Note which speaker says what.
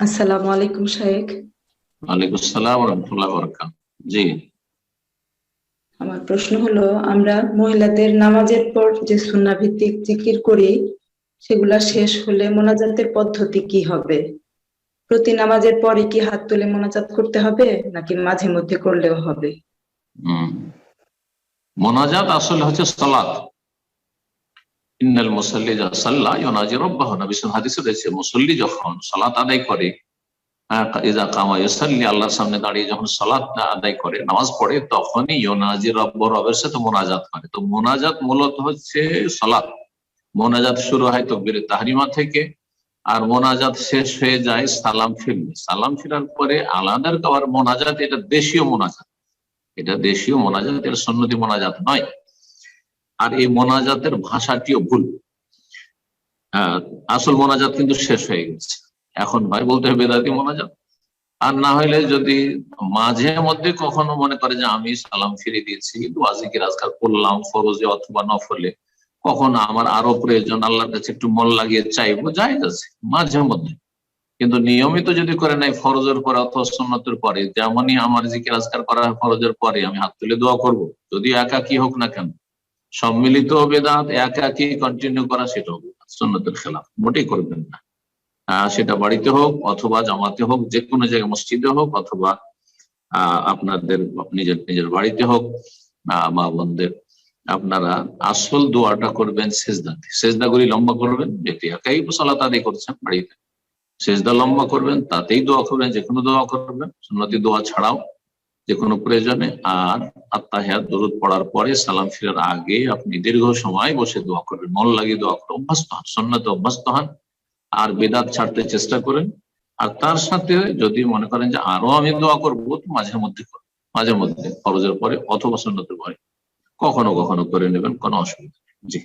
Speaker 1: আসসালামু আলাইকুম শাহেক
Speaker 2: ওয়ালাইকুম আসসালাম রহমতুল্লাহ বরকাত জি।
Speaker 1: আমার প্রশ্ন হলো আমরা মহিলাদের নামাজের পর যে সুন্নাহ ভিত্তিক জিকির করি সেগুলা শেষ হলে মোনাজাতের পদ্ধতি কি হবে? প্রতি নামাজের পরে কি হাত তুলে মোনাজাত করতে হবে নাকি মাঝে মধ্যে করলেও হবে?
Speaker 2: মোনাজাত আসলে হচ্ছে সালাত। ইন্নাল মুসাল্লি যা সাল্লা ইউনাজি রব্বাহু। নবী হাদিসে রয়েছে মুসল্লি যখন সালাত আদায় করে আহ, ইজা কামা ইউসাল্লি আল্লাহর সামনে দাঁড়িয়ে যখন সালাত আদায় করে নামাজ পড়ে তখনই ইউনাজি রব্ব রবের সাথে মোনাজাত করে। তো মোনাজাত মূলত হচ্ছে সালাত। মোনাজাত শুরু হয় তকবীর তাহরিমা থেকে আর মোনাজাত শেষ হয়ে যায় সালাম ফিরলে। সালাম ফিরার পরে আলাদার আবার মোনাজাত এটা দেশীয় মোনাজাত। এটা দেশীয় মোনাজাত এটা সন্নতি মোনাজাত নয়। আর এই মোনাজাতের ভাষাটিও ভুল। আসল মোনাজাত কিন্তু শেষ হয়ে গেছে। এখন ভাই বলতে হবে বেদাতি মোনাজাত। আর না হলে যদি মাঝে মধ্যে কখনো মনে করে যে আমি সালাম ফিরে দিয়েছি ওয়াজিকে রাজকার করলাম ফরজে অথবা নফলে, কখন আমার আরও প্রয়োজন, আল্লাহর কাছে একটু মন লাগিয়ে চাইব যাই আছে, মাঝে মধ্যে। কিন্তু নিয়মিত যদি করে নাই ফরজের পরে অথবা সুন্নতের পরে, যেমনই আমার জিকির আজকার করা ফরজের পরে, আমি হাত তুলে দোয়া করব। যদি একা কি হোক না কেন। সম্মিলিত বেদাত একাকি কন্টিনিউ করা সেটা হবে সুন্নতের খেলাফ। মোটেই করবেন না। সেটা বাড়িতে হোক অথবা জামাতে হোক যে কোনো জায়গায় মসজিদে হোক অথবা আপনাদের নিজের নিজের বাড়িতে হোক মা বোনদের। আপনারা আসল দোয়াটা করবেন সেজদাতে। সেজদাগুলি লম্বা করবেন যেটি একাই সালাত আদায় করছেন বাড়িতে। সেজদা লম্বা করবেন, তাতেই দোয়া করবেন যে কোনো দোয়া করবেন। সুন্নতি দোয়া ছাড়াও যে কোনো প্রয়োজনে, আর আত্মা আত্মাহিয়াত, দরুদ পড়ার পরে সালাম ফিরার আগে আপনি দীর্ঘ সময় বসে দোয়া করবেন। মন লাগিয়ে দোয়া করে অভ্যস্ত হন সন্ন্যতে অভ্যস্ত হন, আর বেদাত ছাড়তে চেষ্টা করেন। আর তার সাথে যদি মনে করেন যে আরও আমি দোয়া করব, তো মাঝে মধ্যে মাঝে মধ্যে, ফরজের পরে অথবা সন্ন্যতের পরে। কখনো কখনো করে নেবেন, কোনো অসুবিধা নেই। জি।